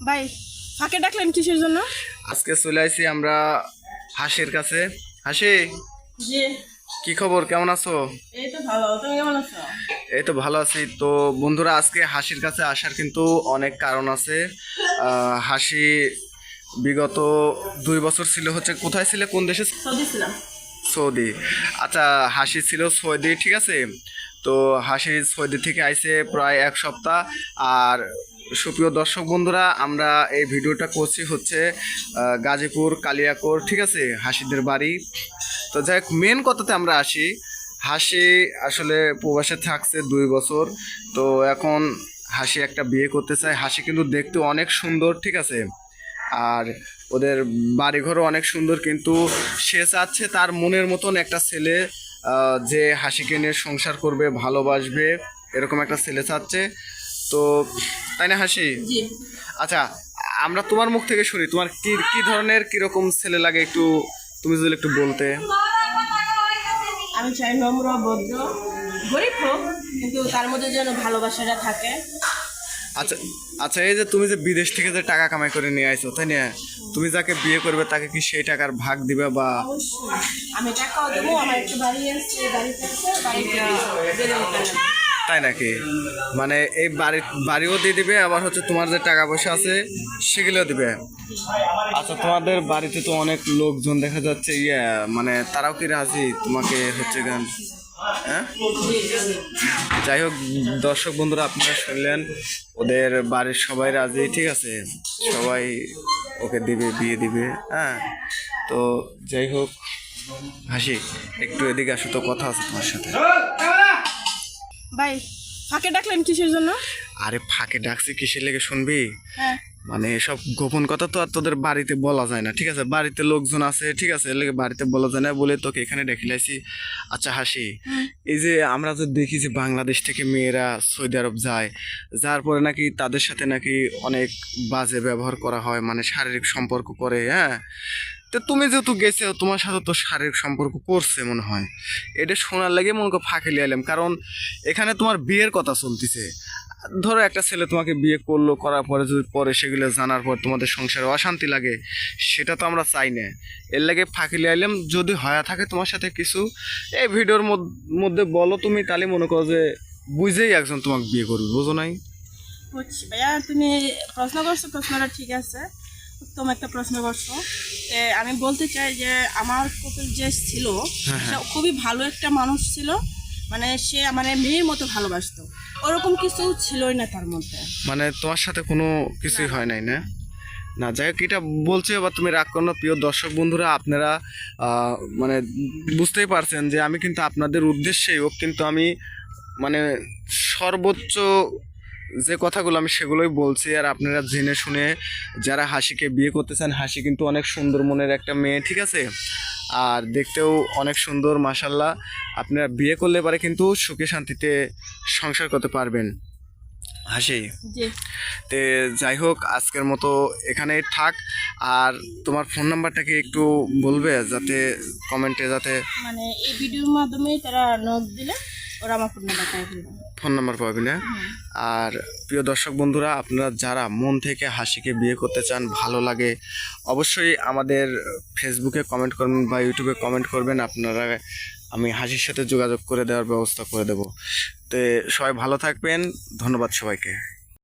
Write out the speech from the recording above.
ভাই ফাঁকে ডাকলেন কিসের জন্য? আজকে চলে আসি আমরা হাসির কাছে। হাসি জি। কি খবর? কেমন আছো? এই তো ভালো তুমি কেমন আছো? এই তো ভালো আছি। তো বন্ধুরা আজকে হাসির কাছে আসার কিন্তু অনেক কারণ আছে। হাসি বিগত দুই বছর ছিল হচ্ছে কোথায় ছিল? কোন দেশে সৌদি ছিলাম। সৌদি। আচ্ছা হাসি ছিল সৌদি ঠিক আছে? তো হাসি সৌদি থেকে আইসে প্রায় এক সপ্তাহ আর সুপ্রিয় দর্শক বন্ধুরা, আমরা এই ভিডিওটা করছি হচ্ছে গাজীপুর, কালিয়াকোর, ঠিক আছে, হাসিদের বাড়ি। তো যাই মেন কথাতে আমরা আসি, হাসি আসলে প্রবাসে থাকছে দুই বছর, তো এখন হাসি একটা বিয়ে করতে চায়। হাসি কিন্তু দেখতে অনেক সুন্দর, ঠিক আছে, আর ওদের বাড়িঘরও অনেক সুন্দর, কিন্তু সে চাচ্ছে তার মনের মতন একটা ছেলে যে হাসিকে নিয়ে সংসার করবে, ভালোবাসবে, এরকম একটা ছেলে চাচ্ছে। তো তাই না হাসি? আচ্ছা আমরা তোমার মুখ থেকে শুনি তোমার কি কি ধরনের কীরকম ছেলে লাগে একটু তুমি যদি একটু বলতে? আমি চাই নম্র ভদ্র গরিব হোক কিন্তু তার মধ্যে যেন ভালোবাসাটা থাকে। আচ্ছা আচ্ছা এই যে তুমি যে বিদেশ থেকে যে টাকা কামাই করে নিয়ে আইছো তাই না? তুমি যাকে বিয়ে করবে তাকে কি সেই টাকার ভাগ দিবে বা আমি টাকাও দেবো আমার একটা বাড়ি আছে বাড়িতে আছে বাড়িটা বেড়ে উঠবে তাই নাকি? মানে এই বাড়ি, বাড়িও দিয়ে দিবে, আবার হচ্ছে তোমার যে টাকা পয়সা আছে সেগুলো দিবে। আচ্ছা তোমাদের বাড়িতে তো অনেক লোকজন দেখা যাচ্ছে ইয়ে মানে তারাও কি রাজি তোমাকে হচ্ছে গান? হ্যাঁ? যাই হোক, দর্শক বন্ধুরা, আপনারা শুনলেন, ওদের বাড়ির সবাই রাজি, ঠিক আছে? সবাই ওকে দিবে, বিয়ে দিবে হ্যাঁ? তো যাই হোক, হাসি, একটু এদিকে আসো, তো কথা আছে তোমার সাথে। ভাই ফাঁকে ডাকলেন কিসের জন্য? আরে ফাঁকে ডাকছি কিসের লেগে শুনবি? হ্যাঁ। মানে সব গোপন কথা তো আর তোদের বাড়িতে বলা যায় না ঠিক আছে? বাড়িতে লোকজন আছে ঠিক আছে? লেগে বাড়িতে বলা যায় না বলে তোকে এখানে ডেকে লাইছি। আচ্ছা হাসি এই যে আমরা তো দেখি যে বাংলাদেশ থেকে মেয়েরা সৌদি আরব যায় যার পরে নাকি তাদের সাথে নাকি অনেক বাজে ব্যবহার করা হয় মানে শারীরিক সম্পর্ক করে হ্যাঁ? তো তুমি যেহেতু গেছো, তোমার সাথে তো শারীরিক সম্পর্ক করছে মনে হয়। এটা শোনার লাগে মনে করো ফাঁকে লিয়ে এলাম, কারণ এখানে তোমার বিয়ের কথা চলতেছে। ধরো একটা ছেলে তোমাকে বিয়ে করল, করার পরে যদি পরে সেগুলো জানার পর তোমাদের সংসারে অশান্তি লাগে, সেটা তো আমরা চাই না। এর লাগে ফাঁকি লিয়ে এলাম, যদি হয়া থাকে তোমার সাথে কিছু, এই ভিডিওর মধ্যে বলো তুমি, তাহলে মনে করো যে বুঝেই একজন তোমাকে বিয়ে করবে, বুঝো নাই? বুঝছি ভাইয়া, তুমি প্রশ্ন করছ, প্রশ্নটা ঠিক আছে। উত্তম একটা প্রশ্ন করছ। আমি বলতে চাই যে আমার কপিল যে ছিল সে খুবই ভালো একটা মানুষ ছিল। মানে সে মানে মেয়ের মতো ভালোবাসতো। ওরকম কিছু ছিলই না তার মধ্যে। মানে তোমার সাথে কোনো কিছুই হয় নাই না? না যাই হোক এটা বলছে এবার তুমি রাগ করো প্রিয় দর্শক বন্ধুরা আপনারা মানে বুঝতেই পারছেন যে আমি কিন্তু আপনাদের উদ্দেশ্যেই হোক কিন্তু আমি মানে সর্বোচ্চ যে কথাগুলো আমি সেগুলোই বলছি আর আপনারা জেনে শুনে যারা হাসিকে বিয়ে করতে চান হাসি কিন্তু অনেক সুন্দর মনের একটা মেয়ে ঠিক আছে? আর দেখতেও অনেক সুন্দর মাসাল্লাহ আপনারা বিয়ে করলে পারে কিন্তু সুখে শান্তিতে সংসার করতে পারবেন। হাসি? তে যাই হোক আজকের মতো এখানেই থাক। আর তোমার ফোন নাম্বারটাকে একটু বলবে যাতে কমেন্টে যাতে মানে এই ভিডিওর মাধ্যমে তারা নখ দিলে ফোন ফোন নাম্বার পাবে না আর প্রিয় দর্শক বন্ধুরা, আপনারা যারা মন থেকে হাসিকে বিয়ে করতে চান, ভালো লাগে, অবশ্যই আমাদের ফেসবুকে কমেন্ট করবেন বা ইউটিউবে কমেন্ট করবেন। আপনারা, আমি হাসির সাথে যোগাযোগ করে দেওয়ার ব্যবস্থা করে দেব। তো সবাই ভালো থাকবেন। ধন্যবাদ সবাইকে।